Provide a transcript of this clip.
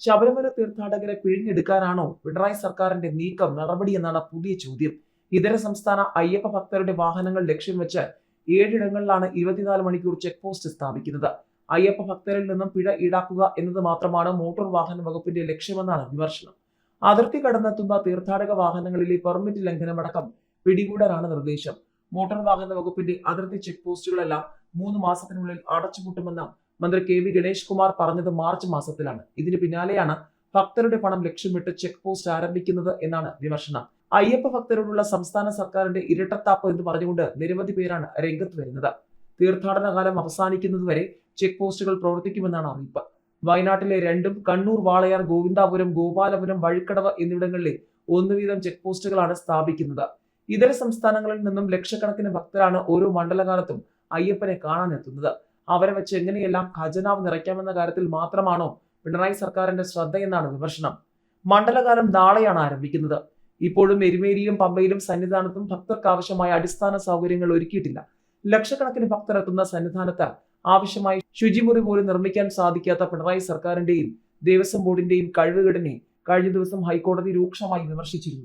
ശബരിമല തീർത്ഥാടകരെ പിഴിഞ്ഞെടുക്കാനാണോ പിണറായി സർക്കാരിന്റെ നീക്കം നടപടിയെന്നാണ് പുതിയ ചോദ്യം. ഇതര സംസ്ഥാന അയ്യപ്പ ഭക്തരുടെ വാഹനങ്ങൾ ലക്ഷ്യം വെച്ച് ഏഴിടങ്ങളിലാണ് ഇരുപത്തിനാല് മണിക്കൂർ ചെക്ക് പോസ്റ്റ് സ്ഥാപിക്കുന്നത്. അയ്യപ്പ ഭക്തരിൽ നിന്നും പിഴ ഈടാക്കുക എന്നത് മാത്രമാണ് മോട്ടോർ വാഹന വകുപ്പിന്റെ ലക്ഷ്യമെന്നാണ് വിമർശനം. അതിർത്തി കടന്നെത്തുന്ന തീർത്ഥാടക വാഹനങ്ങളിലെ പെർമിറ്റ് ലംഘനമടക്കം പിടികൂടാനാണ് നിർദ്ദേശം. മോട്ടോർ വാഹന വകുപ്പിന്റെ അതിർത്തി ചെക്ക് പോസ്റ്റുകളെല്ലാം മൂന്ന് മാസത്തിനുള്ളിൽ അടച്ചുപൂട്ടുമെന്ന് മന്ത്രി കെ വി ഗണേഷ് കുമാർ പറഞ്ഞത് മാർച്ച് മാസത്തിലാണ്. ഇതിന് പിന്നാലെയാണ് ഭക്തരുടെ പണം ലക്ഷ്യമിട്ട് ചെക്ക് പോസ്റ്റ് ആരംഭിക്കുന്നത് എന്നാണ് വിമർശനം. അയ്യപ്പ ഭക്തരോടുള്ള സംസ്ഥാന സർക്കാരിന്റെ ഇരട്ടത്താപ്പ് എന്ന് പറഞ്ഞുകൊണ്ട് നിരവധി പേരാണ് രംഗത്ത് വരുന്നത്. തീർത്ഥാടന കാലം അവസാനിക്കുന്നതുവരെ ചെക്ക് പോസ്റ്റുകൾ പ്രവർത്തിക്കുമെന്നാണ് അറിയിപ്പ്. വയനാട്ടിലെ രണ്ടും കണ്ണൂർ വാളയാർ ഗോവിന്ദാപുരം ഗോപാലപുരം വഴിക്കടവ് എന്നിവിടങ്ങളിലെ ഒന്നു വീതം ചെക്ക് പോസ്റ്റുകളാണ് സ്ഥാപിക്കുന്നത്. ഇതര സംസ്ഥാനങ്ങളിൽ നിന്നും ലക്ഷക്കണക്കിന് ഭക്തരാണ് ഓരോ മണ്ഡലകാലത്തും അയ്യപ്പനെ കാണാനെത്തുന്നത്. അവരെ വെച്ച് എങ്ങനെയെല്ലാം ഖജനാവ് നിറയ്ക്കാമെന്ന കാര്യത്തിൽ മാത്രമാണോ പിണറായി സർക്കാരിന്റെ ശ്രദ്ധ എന്നാണ് വിമർശനം? മണ്ഡലകാലം നാളെയാണ് ആരംഭിക്കുന്നത്. ഇപ്പോഴും എരുമേലിയിലും പമ്പയിലും സന്നിധാനത്തും ഭക്തർക്ക് ആവശ്യമായ അടിസ്ഥാന സൗകര്യങ്ങൾ ഒരുക്കിയിട്ടില്ല. ലക്ഷക്കണക്കിന് ഭക്തർ എത്തുന്ന സന്നിധാനത്ത് ആവശ്യമായ ശുചിമുറി പോലും നിർമ്മിക്കാൻ സാധിക്കാത്ത പിണറായി സർക്കാരിന്റെയും ദേവസ്വം ബോർഡിന്റെയും കഴിവുകേടിനെ കഴിഞ്ഞ ദിവസം ഹൈക്കോടതി രൂക്ഷമായി വിമർശിച്ചിരുന്നു.